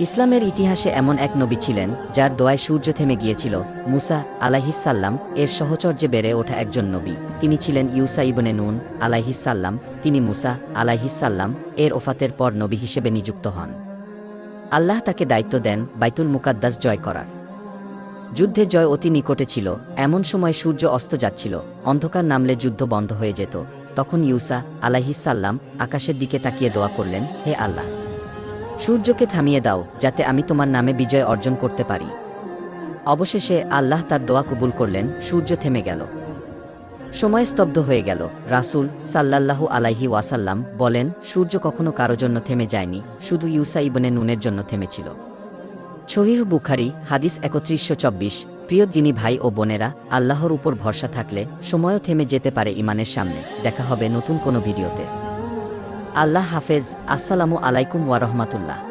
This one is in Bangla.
ইসলামের ইতিহাসে এমন এক নবী ছিলেন, যার দোয়ায় সূর্য থেমে গিয়েছিল। মুসা আলাহিসাল্লাম এর সহচর্যে বেড়ে ওঠা একজন নবী। তিনি ছিলেন ইউসা ইবনে নুন আলাহিসাল্লাম তিনি মুসা আলাহিসাল্লাম এর ওফাতের পর নবী হিসেবে নিযুক্ত হন। আল্লাহ তাকে দায়িত্ব দেন বাইতুল মুকাদ্দাস জয় করার। যুদ্ধে জয় অতি নিকটে ছিল। এমন সময় সূর্য অস্ত যাচ্ছিল। অন্ধকার নামলে যুদ্ধ বন্ধ হয়ে যেত। তখন ইউসা আলাহিসাল্লাম আকাশের দিকে তাকিয়ে দোয়া করলেন, হে আল্লাহ সূর্যকে থামিয়ে দাও, যাতে আমি তোমার নামে বিজয় অর্জন করতে পারি। অবশেষে আল্লাহ তার দোয়া কবুল করলেন, সূর্য থেমে গেল। সময় স্তব্ধ হয়ে গেল। রাসূল সাল্লাল্লাহু আলাইহি ওয়াসাল্লাম বলেন, সূর্য কখনো কারও জন্য থেমে যায়নি, শুধু ইউসা ইবনে নুনের জন্য থেমেছিল। শহীহ বুখারি, হাদিস একত্রিশশো চব্বিশ। প্রিয় দিনী ভাই ও বোনেরা, আল্লাহর উপর ভরসা থাকলে সময়ও থেমে যেতে পারে ইমানের সামনে। দেখা হবে নতুন কোনো ভিডিওতে। আল্লাহ হাফেজ। আসসালামু আলাইকুম ওয়া রহমাতুল্লাহ।